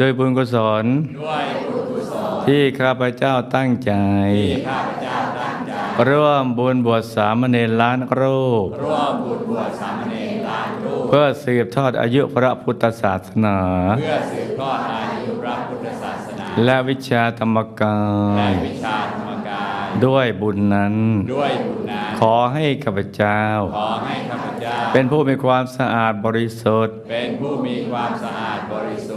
ด้วยบุญกุศลด้วยบุญกุศลที่ข้าพเจ้าตั้งใจที่ข้าพเจ้าตั้งใจร่วมบุญบวชสามเณรล้านรูปร่วมบุญบวชสามเณรล้านรูป เพื่อสืบทอดอายุพระพุทธศาสนาเพื่อสืบทอดอายุพระพุทธศาสนาและวิชาธรรมกาและยวิชาธรรมกายด้วยบุญนั้นด้วยบุญนั้นขอให้ข้าพเจ้าขอให้ข้าพเจ้า เป็นผู้มีความสะอาดบริสุทธิ์ เป็นผู้มีความสะอาดบริสุทธิ์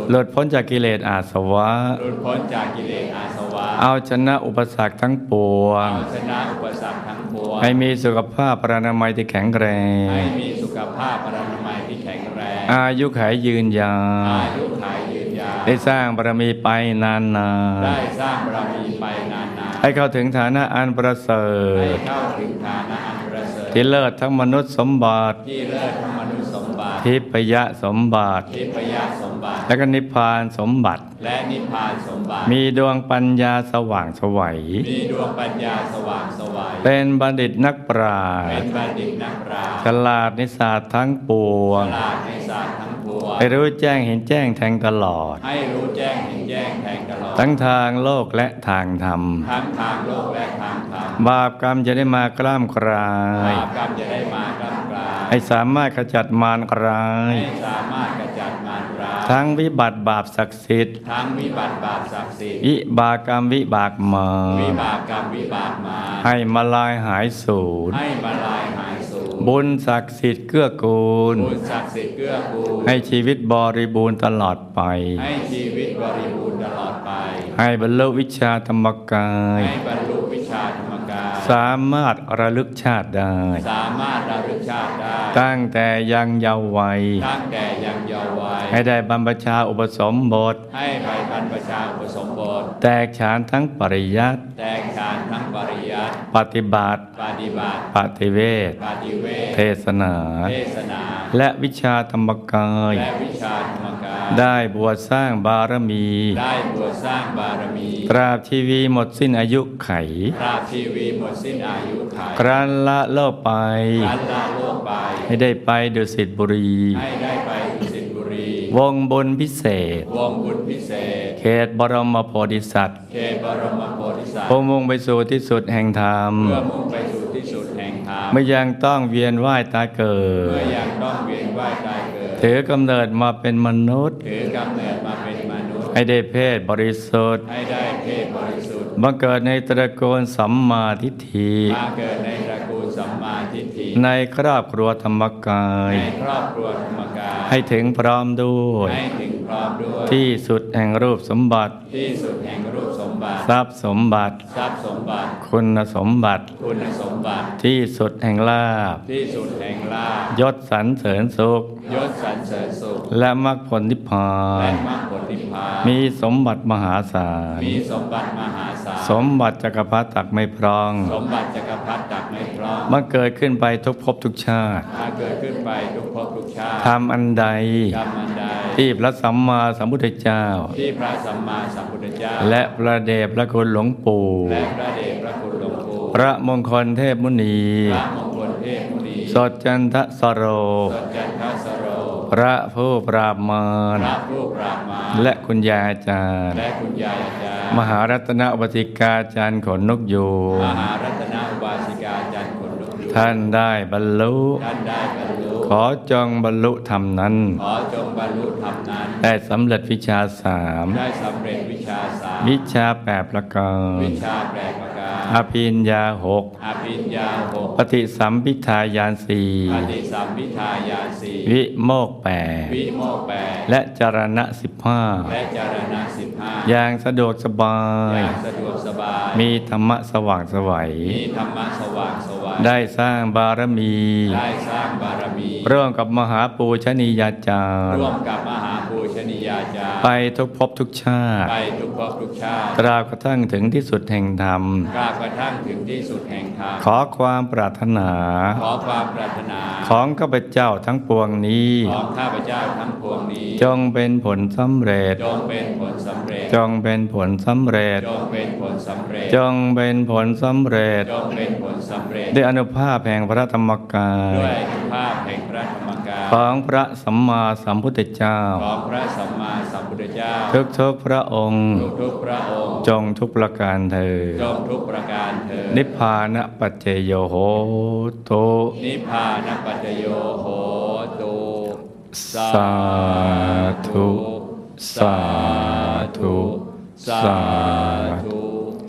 หลุดพ้นจากกิเลสอาสวะ หลุดพ้นจากกิเลสอาสวะ เอาชนะอุปสรรคทั้งปวง เอาชนะอุปสรรคทั้งปวง ให้มีสุขภาพปรานามัยที่แข็งแรง ให้มีสุขภาพพรรณนามัยที่แข็งแรง อายุขายยืนยาอาวยุขายยืนยาวได้สร้างบารมีไปนานได้สร้างบารมีไปนานๆให้เข้าถึงฐานะอันประเสริๆให้ฐเข้าถึงฐานะอันประเสริฐ ที่เลิศทั้งมนุษย์สมบัติ ที่เลิศทั้งมนุษย์สมบัติ ทิพยสมบัติ ทิพยสม บัติ และก็นิพพานสมบัติ และนิพพานสมบัติ มีดวงปัญญาสว่างไสวัยมีดวงปัญญาสว่างไสวัยเป็นบัณฑิตนักปราชเป็ญ์นบัณฑิตนักปราชญ์ฉลาดในศาสตร์ทั้งปวงฉลาดในศาสตร์ทั้งปวงให้รู้แจ้งเห็นแจ้งแทงตลอด ให้รู้แจ้งเห็นแจ้งแทงตลอด ทั้งทางโลกและทางธรรม ทั้งทางโลกและทางธรรม บาปกรรมจะได้มากล้ามกลาย บาปกรรมจะได้มากลางกลางให้สามารถขจัดมารร้ายให้สามารถ ทั้งวิบัติบาปศักดิ์สิทธิ์ ทั้งวิบัติบาปศักดิ์สิทธิ์ วิบากกรรมวิบากมา วิบากกรรมวิบากมา ให้มาลายหายสูญให้มาลายหายสูญบุญศักดิ์สิทธิ์เกื้อกูล บุญศักดิ์สิทธิ์เกื้อกูล ให้ชีวิตบริบูรณ์ตลอดไป ให้ชีวิตบริบูรณ์ตลอดไป ให้บรรลุวิชาธรรมกาย ให้บรรลุวิชาธรรมกาย สามารถระลึกชาติได้ สามารถระลึกชาติได้ ตั้งแต่ยังเยาว์วัย ตั้งแต่ยังเยาว์วัย ให้ได้บรรพชาอุปสมบท ให้ไปบรรพชาอุปสมบท แตกฉานทั้งปริยัติแตกฉานทั้งปริยัติปฏิบัติ ปฏิบัติ ปฏิเวทปฏิเวทเทศนา เทศนา และวิชาธรรมกาย และวิชาธรรมกาย ได้บวชสร้างบารมี ได้บวชสร้างบารมี ตราบชีวีหมดสิ้นอายุไขพระทีวีหมดสิ้นอายุขัยครั้นละโลกไปรันละโลกไป ให้ได้ไปดุสิตบุรี ให้ได้ไปดุสิตบุรี วงบุญพิเศษ วงบุญพิเศษ เขตบรมโพธิสัตว์เขตบรมโพธิสัตว์ผู้มุ่งไปสู่ที่สุดแห่งธรรม เพื่อมุ่งไปสู่ที่สุดแห่งธรรม ไม่ยังต้องเวียนว่ายตายเกิเมื่อดยังต้องเวียนว่ายตายเกิด ถือกำเนิดมาเป็นมนุษย์ ถือกำเนิดมาเป็นมนุษย์ ให้ได้เพศบริสุทธิ์ ให้ได้เพศบริสุทธิ์บังเกิดในตระกูลสัมมาทิฏฐิมาเกิดในตระกูลสัมมาทิฏฐิ ในครอบครัวธรรมกาย ในครอบครัวธรรมกาย ให้ถึงพร้อมด้วยให้ถึงพร้อมด้วย ที่สุดแห่งรูปสมบัติ ที่สุดแห่งรูปสมบัติ ทรัพย์สมบัติ ทรัพย์สมบัติ คุณสมบัติ คุณสมบัติ ที่สุดแห่งลาภที่สุดแห่งลาภยศสรรเสริญสุข ยศสรรเสริญสุข และมรรคผลนิพพาและนมรรคผลนิพพาน มีสมบัติมหาศาล มีสมบัติมหาศาล สมบัติจักรพรรดิตักไม่พร้อง สมบัติจักรพรรดิตักไม่พร้อมมันเกิดขึ้นไปทุกภพทุกชาติมาเกิดขึ้นไปทุกภพทุกชาติทำอันใดกรรมอันใด ที่พระสัมมาสัมพุทธเจ้า ที่พระสัมมาสัมพุทธเจ้า และพระเดชพระคุณหลวงปู่และพระเดชพระคุณหลวงปู่พระมงคลเทพมุนีพระมงคลเทพมุนีสดจันทสโรสดจันทสโรพระผู้ปราบมารพระผู้ปราบมารและคุณยายอาจารย์และคุณยายอาจารย์ มหารัตนอุปติกาจารย์ขนนกยูงมหารัตนอุบาสิกาจันทร์คนลุกอยู่ท่านได้บรรลุท่านได้บรรลุขอจงบรรลุธรรมนั้น ขอจงบรรลุธรรมนั้น ได้สำเร็จวิชาสามได้สำเร็จวิชาสามวิชาแปดประการวิชาแปลกประการ อภิญญาหกอภิญญาหกปฏิสัมพิทายานสี่ปฏิสัมพิทายาสีวิโมกแปดวิโมกแปดและจารณะสิบห้าและจารณะสิบห้าอย่างสะดวกสบายอย่างสะดวกสบาย มีธรรมะสว่างไสวัยมีธรรมะสว่างสวัยได้สร้างบารมี ได้สร้างบารมี ร่วมกับมหาปูชนียาจารย์ร่วมกับมหา ภูชนียาจารย์ไปทุกภพทุกชาติ ไปทุกภพทุกชาติตราบกระทั่งถึงที่สุดแห่งธรรมกราบกระทั่งถึงที่สุดแห่งธรรมขอความปรารถนา ขอความปรารถนา ของข้าพเจ้าทั้งปวงนี้ของข้าพเจ้าทั้งปวงนี้ จงเป็นผลสำเร็จ จงเป็นผลสำเร็จ จงเป็นผลสำเร็จ จงเป็นผลสำเร็จ จงเป็นผลสำเร็จ จงเป็นผลสำเร็จ ด้วยอนุภาพแห่งพระธรรมกาด้วยยภาพแห่งพระธรรมกาย ของพระสัมมาสัมพุทธเจ้า ของพระสัมมาสัมพุ ทธเจ้า ทุกทุกๆพระองค์ ทุกทุกๆพระองค์ จงทุกประการเธอ จงทุกประการเถิดนิพพานะปัจเจโยโหตุนิพพานปัจจโยโหตุสาธุ สาธุ สา